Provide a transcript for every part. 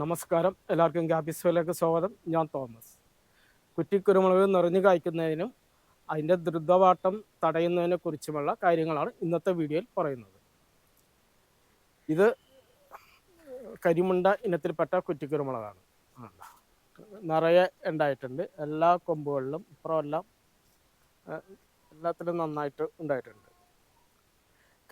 നമസ്കാരം. എല്ലാവർക്കും ഗ്യാബിസ്വയിലേക്ക് സ്വാഗതം. ഞാൻ തോമസ്. കുറ്റിക്കുരുമുളക് നിറഞ്ഞു കായ്ക്കുന്നതിനും അതിന്റെ ദ്രുതവാട്ടം തടയുന്നതിനെ കുറിച്ചുമുള്ള കാര്യങ്ങളാണ് ഇന്നത്തെ വീഡിയോയിൽ പറയുന്നത്. ഇത് കരിമുണ്ട ഇനത്തിൽപ്പെട്ട കുറ്റിക്കുരുമുളകാണ്. നിറയെ ഉണ്ടായിട്ടുണ്ട്. എല്ലാ കൊമ്പുകളിലും ഇപ്പുറം എല്ലാം എല്ലാത്തിലും നന്നായിട്ട് ഉണ്ടായിട്ടുണ്ട്.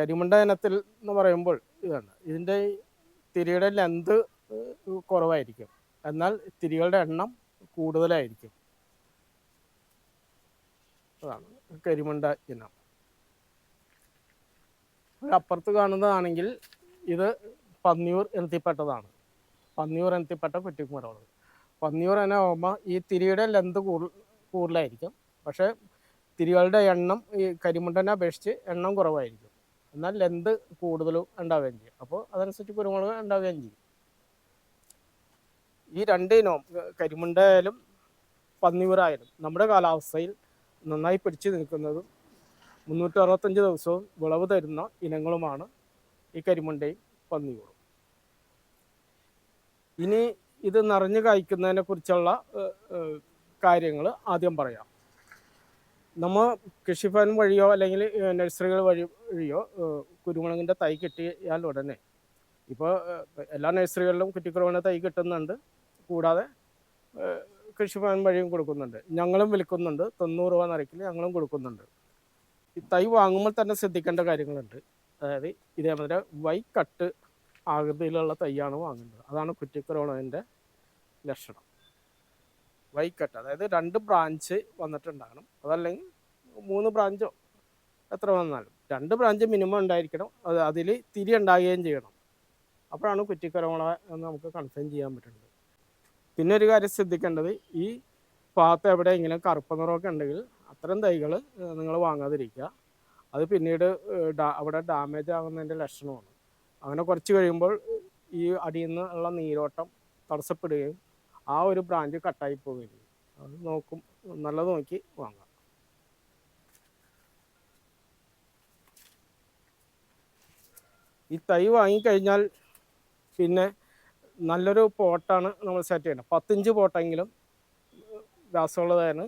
കരിമുണ്ട ഇനത്തിൽ എന്ന് പറയുമ്പോൾ ഇതാണ്. ഇതിന്റെ തിരിയുടെ ലെന്ത് കുറവായിരിക്കും. എന്നാൽ തിരികളുടെ എണ്ണം കൂടുതലായിരിക്കും. അതാണ് കരിമണ്ട ഇനം. അപ്പുറത്ത് കാണുന്നതാണെങ്കിൽ ഇത് പന്നിയൂർ ഇനത്തിൽപ്പെട്ടതാണ് പന്നിയൂർ ഇനത്തിൽപ്പെട്ട പെട്ടിക്കുമരമാണ്. പന്നിയൂർ ഇനം ആകുമ്പോൾ ഈ തിരിയുടെ ലെന്ത് കൂടുതലായിരിക്കും. പക്ഷേ തിരികളുടെ എണ്ണം ഈ കരിമുണ്ടനെ അപേക്ഷിച്ച് എണ്ണം കുറവായിരിക്കും. എന്നാൽ ലെന്ത് കൂടുതലും ഉണ്ടാവുകയും ചെയ്യും. അപ്പോൾ അതനുസരിച്ച് കുരുമുളക് ഉണ്ടാവുകയും ചെയ്യും. ഈ രണ്ട് ഇനവും കരിമുണ്ടായാലും പന്നിയൂറായാലും നമ്മുടെ കാലാവസ്ഥയിൽ നന്നായി പിടിച്ചു നിൽക്കുന്നതും മുന്നൂറ്റി അറുപത്തഞ്ച് ദിവസവും വിളവ് തരുന്ന ഇനങ്ങളുമാണ് ഈ കരിമുണ്ടയും പന്നിയൂറും. ഇനി ഇത് നിറഞ്ഞു കായ്ക്കുന്നതിനെ കുറിച്ചുള്ള കാര്യങ്ങൾ ആദ്യം പറയാം. നമ്മൾ കൃഷിഭവൻ വഴിയോ അല്ലെങ്കിൽ നഴ്സറികൾ വഴി വഴിയോ കുരുമുളകിന്റെ തൈ കിട്ടിയാൽ ഉടനെ ഇപ്പോൾ എല്ലാ നഴ്സറികളിലും കുറ്റിക്കുറവിന്റെ തൈ കിട്ടുന്നുണ്ട്. കൂടാതെ കൃഷിഭവൻ വഴിയും കൊടുക്കുന്നുണ്ട്. ഞങ്ങളും വിൽക്കുന്നുണ്ട്. തൊണ്ണൂറ് രൂപ നിരക്കിൽ ഞങ്ങളും കൊടുക്കുന്നുണ്ട്. ഈ തൈ വാങ്ങുമ്പോൾ തന്നെ ശ്രദ്ധിക്കേണ്ട കാര്യങ്ങളുണ്ട്. അതായത് ഇതേമാതിരി വൈ കട്ട് ആകൃതിയിലുള്ള തൈയാണ് വാങ്ങുന്നത്. അതാണ് കുറ്റിക്കുരുമുളകിന്റെ ലക്ഷണം. വൈ കട്ട് അതായത് രണ്ട് ബ്രാഞ്ച് വന്നിട്ടുണ്ടാകണം. അതല്ലെങ്കിൽ മൂന്ന് ബ്രാഞ്ചോ എത്ര വന്നാലും. രണ്ട് ബ്രാഞ്ച് മിനിമം ഉണ്ടായിരിക്കണം. അത് അതിൽ തിരി ഉണ്ടാകുകയും ചെയ്യണം. അപ്പോഴാണ് കുറ്റിക്കരവള എന്ന് നമുക്ക് കൺഫേം ചെയ്യാൻ പറ്റുന്നത്. പിന്നെ ഒരു കാര്യം ശ്രദ്ധിക്കേണ്ടത് ഈ ഭാഗത്ത് എവിടെയെങ്കിലും കറുപ്പ് നിറമൊക്കെ ഉണ്ടെങ്കിൽ അത്തരം തൈകൾ നിങ്ങൾ വാങ്ങാതിരിക്കുക. അത് പിന്നീട് അവിടെ ഡാമേജ് ആകുന്നതിന്റെ ലക്ഷണമാണ്. അങ്ങനെ കുറച്ച് കഴിയുമ്പോൾ ഈ അടിയിൽ നിന്നുള്ള നീരോട്ടം തടസ്സപ്പെടുകയും ആ ഒരു ബ്രാഞ്ച് കട്ടായി പോവുകയും ചെയ്യും. അത് നോക്കും നല്ലത് നോക്കി വാങ്ങാം. ഈ തൈ വാങ്ങിക്കഴിഞ്ഞാൽ പിന്നെ നല്ലൊരു പോട്ടാണ് നമ്മൾ സെറ്റ് ചെയ്യേണ്ടത്. പത്തിഞ്ച് പോട്ടെങ്കിലും രാസമുള്ളതാണ്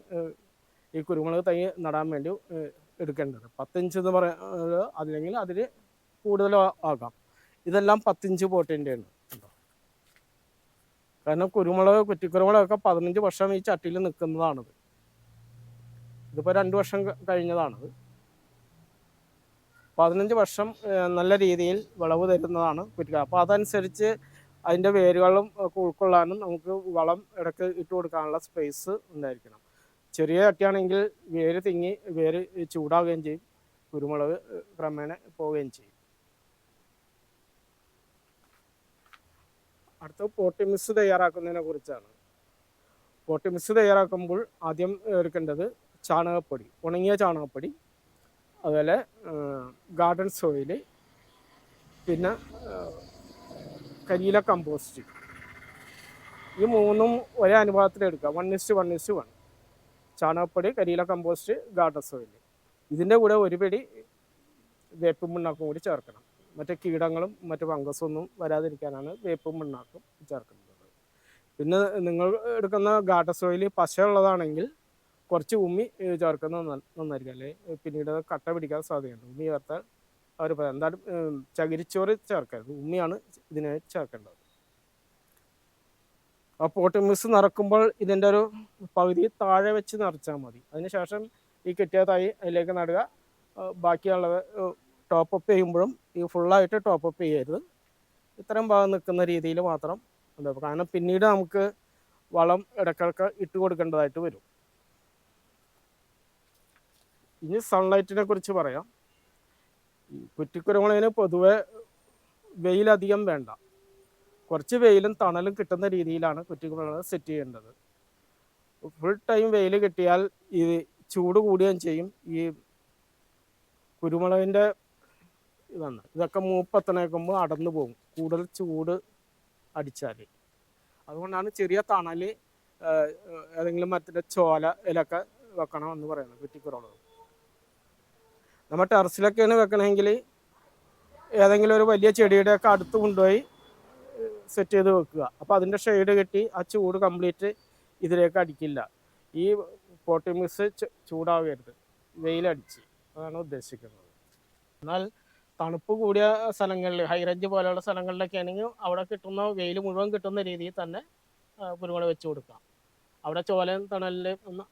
ഈ കുരുമുളക് തൈ നടാൻ വേണ്ടി എടുക്കേണ്ടത്. പത്തിഞ്ച് എന്ന് പറയുന്നത് അതിലെങ്കിൽ അതിൽ കൂടുതൽ ആകാം. ഇതെല്ലാം പത്തിഞ്ച് പോട്ടിന്റെയാണ് കാരണം കുരുമുളക് കുറ്റിക്കുരുമുളകൊക്കെ പതിനഞ്ച് വർഷം ഈ ചട്ടിയിൽ നിൽക്കുന്നതാണത്. ഇതിപ്പോൾ രണ്ട് വർഷം കഴിഞ്ഞതാണിത്. പതിനഞ്ച് വർഷം നല്ല രീതിയിൽ വിളവ് തരുന്നതാണ് കുറ്റിക്ക. അപ്പോൾ അതനുസരിച്ച് അതിന്റെ വേരുകളും ഉൾക്കൊള്ളാനും നമുക്ക് വളം ഇടയ്ക്ക് ഇട്ട് കൊടുക്കാനുള്ള സ്പേസ് ഉണ്ടായിരിക്കണം. ചെറിയ ചട്ടിയാണെങ്കിൽ വേര് തിങ്ങി വേര് ചൂടാവുകയും ചെയ്യും. കുരുമുളക് ക്രമേണ പോവുകയും ചെയ്യും. അടുത്ത പോട്ടി മിക്സ് തയ്യാറാക്കുന്നതിനെ കുറിച്ചാണ്. പോട്ടി മിക്സ് തയ്യാറാക്കുമ്പോൾ ആദ്യം എടുക്കേണ്ടത് ചാണകപ്പൊടി ഉണങ്ങിയ ചാണകപ്പൊടി അതുപോലെ ഗാർഡൻ സോയിൽ പിന്നെ കരിയില കമ്പോസ്റ്റ് ഈ മൂന്നും ഒരേ അനുപാതത്തിൽ എടുക്കുക. One is to one is to one ചാണകപ്പൊടി കരിയില കമ്പോസ്റ്റ് ഗാർഡൻ സോയിൽ ഇതിന്റെ കൂടെ ഒരു പിടി വേപ്പും പിണ്ണാക്കും കൂടി ചേർക്കണം. മറ്റേ കീടങ്ങളും മറ്റു ഒന്നും വരാതിരിക്കാനാണ് വേപ്പും പിണ്ണാക്കും ചേർക്കുന്നത്. പിന്നെ നിങ്ങൾ എടുക്കുന്ന ഗാർഡൻ സോയിൽ പശയുള്ളതാണെങ്കിൽ കുറച്ച് ഉമ്മി ചേർക്കുന്നത് നന്ന- നന്നായിരിക്കും. അല്ലെ? പിന്നീട് കട്ട പിടിക്കാൻ സാധ്യതയുണ്ട്. ഉമ്മി ചേർത്താൽ അവർ പറയാം എന്തായാലും ചകിരിച്ചോറ് ചേർക്കരുത്. ഉമ്മിയാണ് ഇതിനെ ചേർക്കേണ്ടത്. ആ പോട്ട് മിസ് നിറക്കുമ്പോൾ ഇതിന്റെ ഒരു പകുതി താഴെ വെച്ച് നിറച്ചാൽ മതി. അതിനുശേഷം ഈ കെട്ടിയ തൈ അതിലേക്ക് നടുക. ബാക്കിയുള്ളത് ടോപ്പ് അപ്പ് ചെയ്യുമ്പോഴും ഈ ഫുള്ളായിട്ട് ടോപ്പ് അപ്പ് ചെയ്യരുത്. ഇത്തരം ഭാഗം നിൽക്കുന്ന രീതിയിൽ മാത്രം ഉണ്ടാവും കാരണം പിന്നീട് നമുക്ക് വളം ഇടക്കിടക്ക് ഇട്ട് കൊടുക്കേണ്ടതായിട്ട് വരും. ഇനി സൺലൈറ്റിനെ കുറിച്ച് പറയാം. കുറ്റിക്കുരുമുളകിന് പൊതുവെ വെയിലധികം വേണ്ട. കുറച്ച് വെയിലും തണലും കിട്ടുന്ന രീതിയിലാണ് കുറ്റിക്കുരുമുളക് സെറ്റ് ചെയ്യേണ്ടത്. ഫുൾ ടൈം വെയിൽ കിട്ടിയാൽ ഈ ചൂട് കൂടുകയും ചെയ്യും. ഈ കുരുമുളകിന്റെ ഇതാണ്. ഇതൊക്കെ മൂപ്പത്തണേക്കുമ്പോൾ അടന്നു പോകും. കൂടുതൽ ചൂട് അടിച്ചാൽ. അതുകൊണ്ടാണ് ചെറിയ തണൽ ഏതെങ്കിലും മറ്റേ ചോല ഇതിലൊക്കെ വെക്കണം എന്ന് പറയുന്നത് കുറ്റിക്കുരുമുളക്. നമ്മൾ ടെറസിലൊക്കെയാണ് വെക്കണമെങ്കിൽ ഏതെങ്കിലും ഒരു വലിയ ചെടിയുടെ ഒക്കെ അടുത്ത് കൊണ്ടുപോയി സെറ്റ് ചെയ്ത് വെക്കുക. അപ്പോൾ അതിന്റെ ഷെയ്ഡ് കെട്ടി ആ ചൂട് കംപ്ലീറ്റ് ഇതിലേക്ക് അടിക്കില്ല. ഈ പോട്ടി മിക്സ് ചൂടാവരുത്. വെയിലടിച്ച്. അതാണ് ഉദ്ദേശിക്കുന്നത്. എന്നാൽ തണുപ്പ് കൂടിയ സ്ഥലങ്ങളിൽ ഹൈറേഞ്ച് പോലെയുള്ള സ്ഥലങ്ങളിലൊക്കെ ആണെങ്കിൽ അവിടെ കിട്ടുന്ന വെയിൽ മുഴുവൻ കിട്ടുന്ന രീതിയിൽ തന്നെ കുരുമുളക് വെച്ച് കൊടുക്കാം. അവിടെ ചോലയും തണലിൽ ഒന്ന്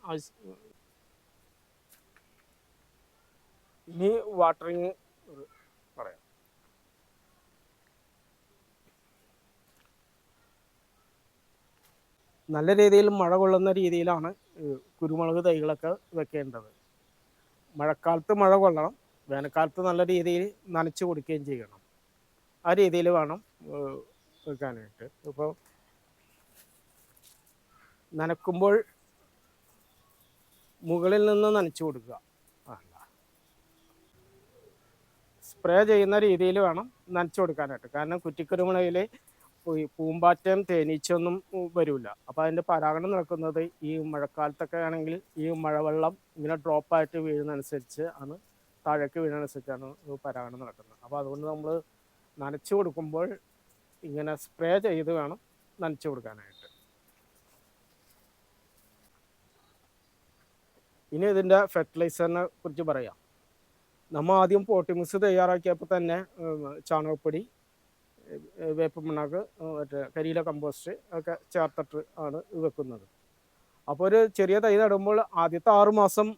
ഇനി വാട്ടറിങ് പറയാം. നല്ല രീതിയിൽ മഴ കൊള്ളുന്ന രീതിയിലാണ് കുരുമുളക് തൈകളൊക്കെ വെക്കേണ്ടത്. മഴക്കാലത്ത് മഴ കൊള്ളണം വേനൽക്കാലത്ത് നല്ല രീതിയിൽ നനച്ചു കൊടുക്കുകയും ചെയ്യണം. ആ രീതിയിൽ വേണം വെക്കാനായിട്ട്. ഇപ്പോൾ നനക്കുമ്പോൾ മുകളിൽ നിന്ന് നനച്ചു കൊടുക്കുക അല്ല സ്പ്രേ ചെയ്യുന്ന രീതിയിൽ വേണം നനച്ചു കൊടുക്കാനായിട്ട്. കാരണം കുറ്റിക്കുരുമുളയിൽ പൂമ്പാറ്റയും തേനീച്ചയൊന്നും വരില്ല അപ്പോൾ അതിന്റെ പരാഗണം നടക്കുന്നത് ഈ മഴക്കാലത്തൊക്കെ ആണെങ്കിൽ ഈ മഴവെള്ളം ഇങ്ങനെ ഡ്രോപ്പായിട്ട് വീഴുന്നതനുസരിച്ച് ആണ് താഴേക്ക് വീഴുന്നതനുസരിച്ചാണ് പരാഗണം നടക്കുന്നത്. അപ്പോൾ അതുകൊണ്ട് നമ്മൾ നനച്ചു കൊടുക്കുമ്പോൾ ഇങ്ങനെ സ്പ്രേ ചെയ്ത് വേണം നനച്ചു കൊടുക്കാനായിട്ട്. ഇനി ഇതിന്റെ ഫെർട്ടിലൈസറിനെ കുറിച്ച് പറയാം. നമ്മൾ ആദ്യം പോട്ടിമിക്സ് തയ്യാറാക്കിയപ്പോൾ തന്നെ ചാണകപ്പൊടി ഏഹ്, വേപ്പ് പിണ്ണാക്ക് ഉം, മറ്റേ കരിയില കമ്പോസ്റ്റ് ഒക്കെ ചേർത്തിട്ട് ആണ് വെക്കുന്നത്. അപ്പോൾ ഒരു ചെറിയ തൈ നടുമ്പോൾ ആദ്യത്തെ ആറുമാസം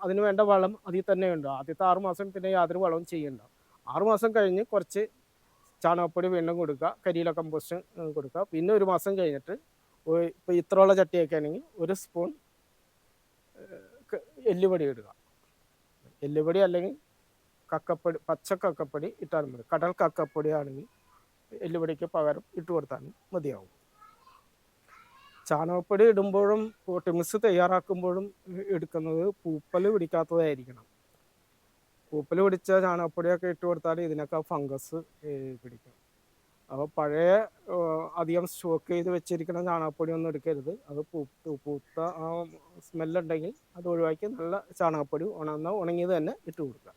അതിന് വേണ്ട വളം അതിൽ തന്നെ ഉണ്ട്. ആദ്യത്തെ ആറുമാസം പിന്നെ യാതൊരു വളവും ചെയ്യണ്ട. ആറുമാസം കഴിഞ്ഞ് കുറച്ച് ചാണകപ്പൊടി വീണ്ടും കൊടുക്കുക കരിയില കമ്പോസ്റ്റ് കൊടുക്കുക. പിന്നെ ഒരു മാസം കഴിഞ്ഞിട്ട് ഇപ്പോൾ ഇത്രയുള്ള ചട്ടിയൊക്കെ ആണെങ്കിൽ ഒരു സ്പൂൺ എല്ലുപൊടി ഇടുക. എല്ലുപൊടി അല്ലെങ്കിൽ കക്കപ്പൊടി പച്ച കക്കപ്പൊടി ഇട്ടാൽ മതി. കടൽ കക്കപ്പൊടി ആണെങ്കിൽ എല്ലുപൊടിക്ക് പകരം ഇട്ട് കൊടുത്താൽ മതിയാവും. ചാണകപ്പൊടി ഇടുമ്പോഴും കോട്ടിമിസ് തയ്യാറാക്കുമ്പോഴും എടുക്കുന്നത് പൂപ്പൽ പിടിക്കാത്തതായിരിക്കണം. പൂപ്പൽ പിടിച്ച ചാണകപ്പൊടിയൊക്കെ ഇട്ട് കൊടുത്താൽ ഇതിനൊക്കെ ഫംഗസ് പിടിക്കും. അപ്പോൾ പഴയ അധികം സ്റ്റോക്ക് ചെയ്ത് വെച്ചിരിക്കുന്ന ചാണകപ്പൊടി ഒന്നും എടുക്കരുത്. അത് പൂത്ത് പൂത്ത ആ സ്മെല്ലുണ്ടെങ്കിൽ അത് ഒഴിവാക്കി നല്ല ചാണകപ്പൊടി ഉണങ്ങുന്ന ഉണങ്ങിയത് തന്നെ ഇട്ട് കൊടുക്കുക.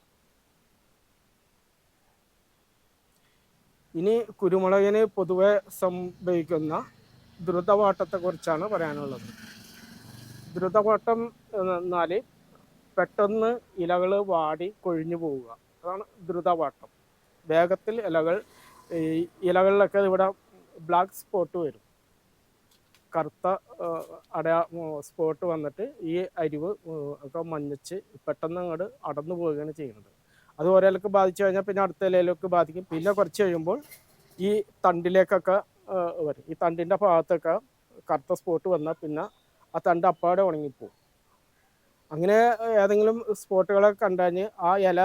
ഇനി കുരുമുളകിന് പൊതുവെ സംഭവിക്കുന്ന ദ്രുതവാട്ടത്തെക്കുറിച്ചാണ് പറയാനുള്ളത്. ദ്രുതവാട്ടം എന്നാൽ പെട്ടെന്ന് ഇലകൾ വാടി കൊഴിഞ്ഞു പോവുക. അതാണ് ദ്രുതവാട്ടം. വേഗത്തിൽ ഇലകൾ ഇലകളിലൊക്കെ ഇവിടെ ബ്ലാക്ക് സ്പോട്ട് വരും. കറുത്ത അടയാ സ്പോട്ട് വന്നിട്ട് ഈ അരിവ് ഒക്കെ മഞ്ഞച്ച് പെട്ടെന്ന് അങ്ങോട്ട് അടന്നു പോവുകയാണ് ചെയ്യുന്നത്. അത് ഒരേലക്ക് ബാധിച്ചു കഴിഞ്ഞാൽ പിന്നെ അടുത്ത ഇലയിലേക്ക് ബാധിക്കും. പിന്നെ കുറച്ച് കഴിയുമ്പോൾ ഈ തണ്ടിലേക്കൊക്കെ വരും. ഈ തണ്ടിന്റെ ഭാഗത്തൊക്കെ കറുത്ത സ്പോട്ട് വന്നാൽ പിന്നെ ആ തണ്ട് അപ്പാടെ ഉണങ്ങിപ്പോവും. അങ്ങനെ ഏതെങ്കിലും സ്പോട്ടുകളൊക്കെ കണ്ടാഞ്ഞ് ആ ഇല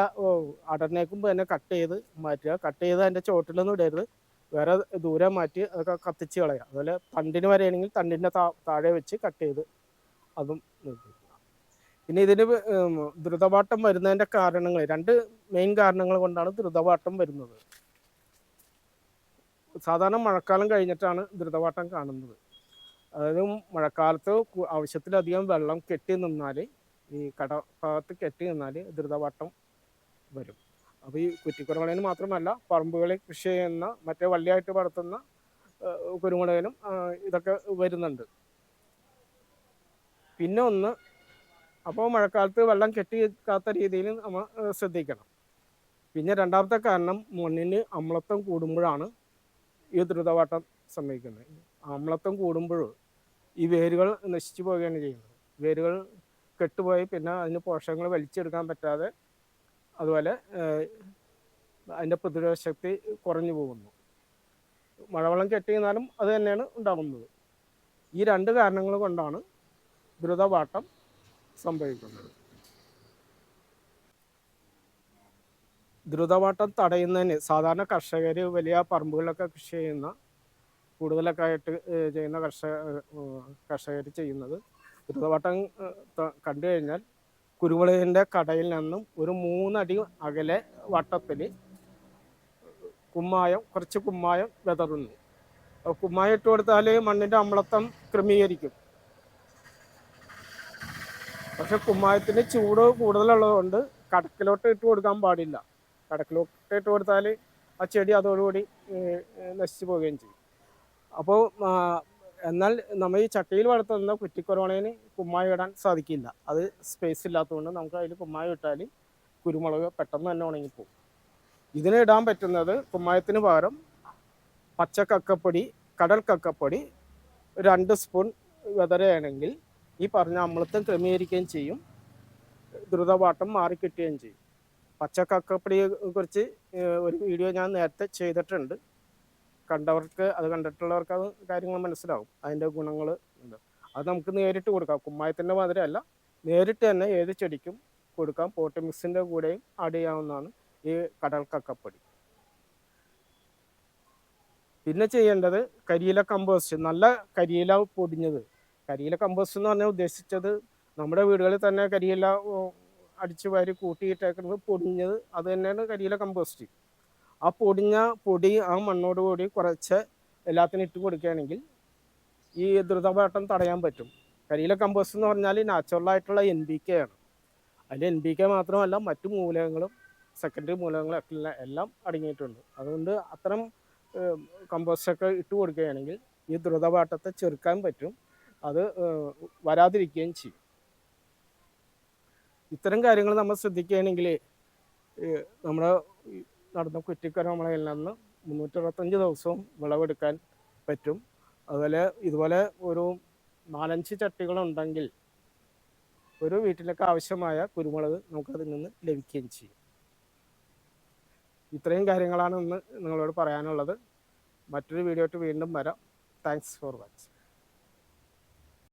അടർന്നേക്കുമ്പോൾ തന്നെ കട്ട് ചെയ്ത് മാറ്റുക. കട്ട് ചെയ്ത് അതിന്റെ ചോട്ടിലൊന്നും ഇടരുത്. വേറെ ദൂരെ മാറ്റി അതൊക്കെ കത്തിച്ച് കളയുക. അതുപോലെ തണ്ടിന് വരെയാണെങ്കിൽ തണ്ടിന്റെ താഴെ വെച്ച് കട്ട് ചെയ്ത് അതും നിർത്തിക്കുക പിന്നെ ഇതിന് ദ്രുതപാട്ടം വരുന്നതിന്റെ കാരണങ്ങൾ രണ്ട് മെയിൻ കാരണങ്ങൾ കൊണ്ടാണ് ദ്രുതപാട്ടം വരുന്നത്. സാധാരണ മഴക്കാലം കഴിഞ്ഞിട്ടാണ് ദ്രുതപാട്ടം കാണുന്നത്. അതായത് മഴക്കാലത്ത് ആവശ്യത്തിലധികം വെള്ളം കെട്ടി നിന്നാൽ ഈ കടഭാഗത്ത് കെട്ടി നിന്നാൽ ദ്രുതപാട്ടം വരും. അപ്പോൾ ഈ കുറ്റിക്കുരുമുളകിന് മാത്രമല്ല പറമ്പുകളിൽ കൃഷി ചെയ്യുന്ന മറ്റേ വള്ളിയായിട്ട് വളർത്തുന്ന കുരുമുളകിനും ഇതൊക്കെ വരുന്നുണ്ട്. പിന്നെ ഒന്ന് അപ്പോൾ മഴക്കാലത്ത് വെള്ളം കെട്ടി നിൽക്കാത്ത രീതിയിൽ നമ്മൾ ശ്രദ്ധിക്കണം. പിന്നെ രണ്ടാമത്തെ കാരണം മണ്ണിന് അമ്ലത്വം കൂടുമ്പോഴാണ് ഈ ദ്രുതവാട്ടം സംഭവിക്കുന്നത്. അമ്ലത്വം കൂടുമ്പോൾ ഈ വേരുകൾ നശിച്ചു പോവുകയാണ് ചെയ്യുന്നത്. വേരുകൾ കെട്ടുപോയി പിന്നെ അതിന് പോഷകങ്ങൾ വലിച്ചെടുക്കാൻ പറ്റാതെ അതുപോലെ അതിന്റെ പ്രതിരോധ ശക്തി കുറഞ്ഞു പോകുന്നു. മഴവെള്ളം കെട്ടി നിന്നാലും അത് തന്നെയാണ് ഉണ്ടാകുന്നത്. ഈ രണ്ട് കാരണങ്ങൾ കൊണ്ടാണ് ദ്രുതവാട്ടം സംഭവിക്കുന്നത് ദ്രുതവാട്ടം തടയുന്നതിന് സാധാരണ കർഷകർ വലിയ പറമ്പുകളിലൊക്കെ കൃഷി ചെയ്യുന്ന കൂടുതലൊക്കെ ആയിട്ട് ചെയ്യുന്ന കർഷക കർഷകർ ചെയ്യുന്നത്. ദ്രുതവാട്ടം കണ്ടു കഴിഞ്ഞാൽ കുരുമുളകിന്റെ കടയിൽ നിന്നും ഒരു മൂന്നടി അകലെ വട്ടത്തിൽ കുമ്മായം കുറച്ച് കുമ്മായം വിതറുന്നു. കുമ്മായം ഇട്ട് കൊടുത്താൽ മണ്ണിന്റെ അമ്ലത്വം ക്രമീകരിക്കും. പക്ഷെ കുമ്മായത്തിന് ചൂട് കൂടുതലുള്ളതുകൊണ്ട് കടക്കിലോട്ട് ഇട്ട് കൊടുക്കാൻ പാടില്ല. കടക്കിലോട്ട് ഇട്ട് കൊടുത്താൽ ആ ചെടി അതോടുകൂടി നശിച്ചു പോവുകയും ചെയ്യും. അപ്പോൾ എന്നാൽ നമ്മൾ ഈ ചട്ടിയിൽ വളർത്തുന്ന കുറ്റിക്കൊറോണയിൽ കുമ്മായി ഇടാൻ സാധിക്കില്ല. അത് സ്പേസ് ഇല്ലാത്തതുകൊണ്ട് നമുക്ക് അതിൽ കുമ്മായി ഇട്ടാൽ കുരുമുളക് പെട്ടെന്ന് തന്നെ ഉണങ്ങിപ്പോകും ഇതിന് ഇടാൻ പറ്റുന്നത് കുമ്മായത്തിന് പകരം പച്ച കക്കപ്പൊടി കടൽ കക്കപ്പൊടി രണ്ട് സ്പൂൺ വിതറുകയാണെങ്കിൽ ഈ പറഞ്ഞ അമ്ലത്വം ക്രമീകരിക്കുകയും ചെയ്യും. ദ്രുതപാട്ടം മാറിക്കിട്ടുകയും ചെയ്യും. പച്ച കക്കപ്പൊടിയെ കുറിച്ച് ഒരു വീഡിയോ ഞാൻ നേരത്തെ ചെയ്തിട്ടുണ്ട്. കണ്ടവർക്ക് അത് കണ്ടിട്ടുള്ളവർക്ക് അത് കാര്യങ്ങൾ മനസ്സിലാവും. അതിന്റെ ഗുണങ്ങൾ ഉണ്ട്. അത് നമുക്ക് നേരിട്ട് കൊടുക്കാം. കുമ്മായത്തിന്റെ മാതിരിയല്ല. നേരിട്ട് തന്നെ ഏത് ചെടിക്കും കൊടുക്കാം. പോട്ട് മിക്സിന്റെ കൂടെയും ആഡ് ചെയ്യാവുന്നതാണ് ഈ കടൽ കക്കപ്പൊടി പിന്നെ ചെയ്യേണ്ടത് കരിയില കമ്പോസ്റ്റ്. നല്ല കരിയില പൊടിഞ്ഞത്. കരിയില കമ്പോസ്റ്റ് എന്ന് പറഞ്ഞാൽ ഉദ്ദേശിച്ചത് നമ്മുടെ വീടുകളിൽ തന്നെ കരിയില അടിച്ചു വാരി കൂട്ടിയിട്ടേക്കുന്നത് പൊടിഞ്ഞത് അത് തന്നെയാണ് കരിയില കമ്പോസ്റ്റ് ആ പൊടിഞ്ഞ പൊടി ആ മണ്ണോട് കൂടി കുറച്ച് എല്ലാത്തിനും ഇട്ട് കൊടുക്കുകയാണെങ്കിൽ ഈ ദ്രുതപാട്ടം തടയാൻ പറ്റും. കരിയില കമ്പോസ്റ്റ് എന്ന് പറഞ്ഞാൽ നാച്ചുറൽ ആയിട്ടുള്ള എൻ ബി കെ ആണ്. അതിൽ എൻ ബി കെ മാത്രമല്ല മറ്റു മൂലകങ്ങളും സെക്കൻഡറി മൂലകങ്ങളും ഒക്കെ എല്ലാം- എല്ലാം അടങ്ങിയിട്ടുണ്ട്. അതുകൊണ്ട് അത്തരം കമ്പോസ്റ്റൊക്കെ ഇട്ട് കൊടുക്കുകയാണെങ്കിൽ ഈ ദ്രുതപാട്ടത്തെ ചെറുക്കാൻ പറ്റും. അത് വരാതിരിക്കുകയും ചെയ്യും. ഇത്തരം കാര്യങ്ങൾ നമ്മൾ ശ്രദ്ധിക്കുകയാണെങ്കിൽ നമ്മുടെ നടന്ന കുറ്റിക്കരമളയിൽ നിന്ന് മുന്നൂറ്ററുപത്തഞ്ച് ദിവസവും വിളവെടുക്കാൻ പറ്റും. അതുപോലെ ഇതുപോലെ ഒരു നാലഞ്ച് ചട്ടികളുണ്ടെങ്കിൽ ഒരു വീട്ടിലൊക്കെ ആവശ്യമായ കുരുമുളക് നമുക്കതിൽ നിന്ന് ലഭിക്കുകയും ചെയ്യും. ഇത്രയും കാര്യങ്ങളാണ് ഇന്ന് നിങ്ങളോട് പറയാനുള്ളത്. മറ്റൊരു വീഡിയോ വീണ്ടും വരാം. Thanks for watching